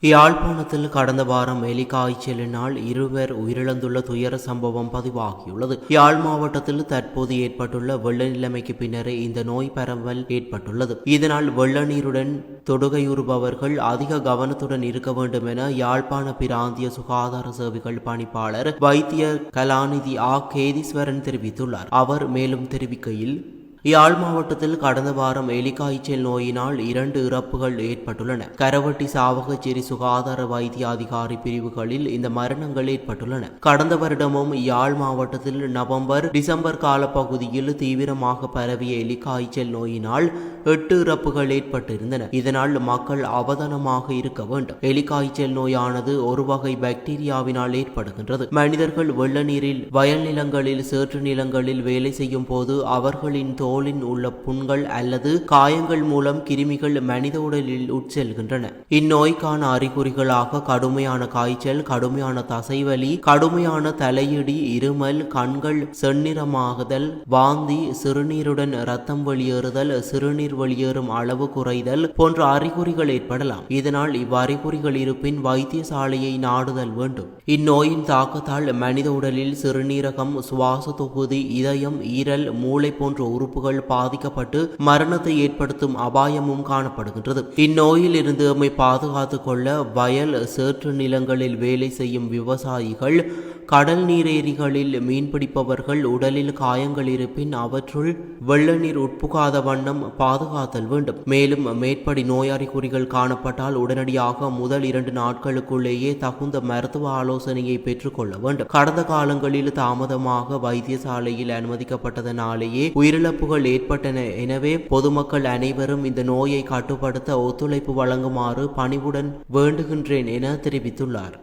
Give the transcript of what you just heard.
யாழ்ப்பாணத்தில் கடந்த வாரம் எலி காய்ச்சலினால் இருவர் உயிரிழந்துள்ள துயர சம்பவம் பதிவாகியுள்ளது. யாழ் மாவட்டத்தில் தற்போது ஏற்பட்டுள்ள வெள்ள நிலைமைக்கு பின்னரே இந்த நோய் பரவல் ஏற்பட்டுள்ளது. இதனால் வெள்ள நீருடன் தொடுகையுறுபவர்கள் அதிக கவனத்துடன் இருக்க வேண்டும் என யாழ்ப்பாண பிராந்திய சுகாதார சேவைகள் பணிப்பாளர் வைத்தியர் கலாநிதி ஆ. கேதீஸ்வரன் தெரிவித்துள்ளார். அவர் மேலும் தெரிவிக்கையில் யாழ் மாவட்டத்தில் கடந்த வாரம் எலிக்காய்ச்சல் நோயினால் இரண்டு இறப்புகள் ஏற்பட்டுள்ளன. கரவட்டி சாவகச்சேரி சுகாதார வைத்திய அதிகாரி பிரிவுகளில் இந்த மரணங்கள் ஏற்பட்டுள்ளன. கடந்த வருடமும் யாழ் மாவட்டத்தில் நவம்பர் டிசம்பர் காலப்பகுதியில் தீவிரமாக பரவிய எலிக்காய்ச்சல் நோயினால் எட்டு இறப்புகள் ஏற்பட்டிருந்தன. இதனால் மக்கள் அவதானமாக இருக்க வேண்டும். எலிக்காய்ச்சல் நோயானது ஒரு வகை பாக்டீரியாவினால் ஏற்படுகின்றது. மனிதர்கள் வெள்ள நீரில் வயல் நிலங்களில் சேற்று நிலங்களில் வேலை செய்யும் போது அவர்களின் தோலின் உள்ள புண்கள் அல்லது காயங்கள் மூலம் கிருமிகள் மனித உடலில் உட்செல்கின்றன. இந்நோய்க்கான அறிகுறிகளாக கடுமையான காய்ச்சல் கடுமையான தசைவலி கடுமையான தலையிடி இருமல் கண்கள் செந்நிறமாகுதல் வாந்தி சிறுநீருடன் இரத்தம் வெளியேறுதல் சிறுநீர் வெளியேறும் அளவு குறைதல் போன்ற அறிகுறிகள் ஏற்படலாம். இதனால் இவ்வறிகுறிகள் இருப்பின் வைத்தியசாலையை நாடுதல் வேண்டும். இந்நோயின் தாக்கத்தால் மனித உடலில் சிறுநீரகம் சுவாச தொகுதி இதயம் ஈரல் மூளை போன்ற உறுப்பு உறுப்புகள் பாதிக்கப்பட்டு மரணத்தை ஏற்படுத்தும் அபாயமும் காணப்படுகின்றது. இந்நோயில் இருந்து நம்மை பாதுகாத்துக் கொள்ள வயல் சேற்று நிலங்களில் வேலை செய்யும் விவசாயிகள் கடல் நீரேரிகளில் மீன்பிடிப்பவர்கள் உடலில் காயங்கள் இருப்பின் அவற்றுள் வெள்ள நீர் உட்புகாத வண்ணம் பாதுகாத்தல் வேண்டும். மேலும் மேற்படி நோய் அறிகுறிகள் காணப்பட்டால் உடனடியாக முதல் இரண்டு நாட்களுக்குள்ளேயே தகுந்த மருத்துவ ஆலோசனையை பெற்றுக்கொள்ள வேண்டும். கடந்த காலங்களில் தாமதமாக வைத்தியசாலையில் அனுமதிக்கப்பட்டதனாலேயே உயிரிழப்புகள் ஏற்பட்டன. எனவே பொதுமக்கள் அனைவரும் இந்த நோயை கட்டுப்படுத்த ஒத்துழைப்பு வழங்குமாறு பணிவுடன் வேண்டுகின்றேன் என தெரிவித்துள்ளார்.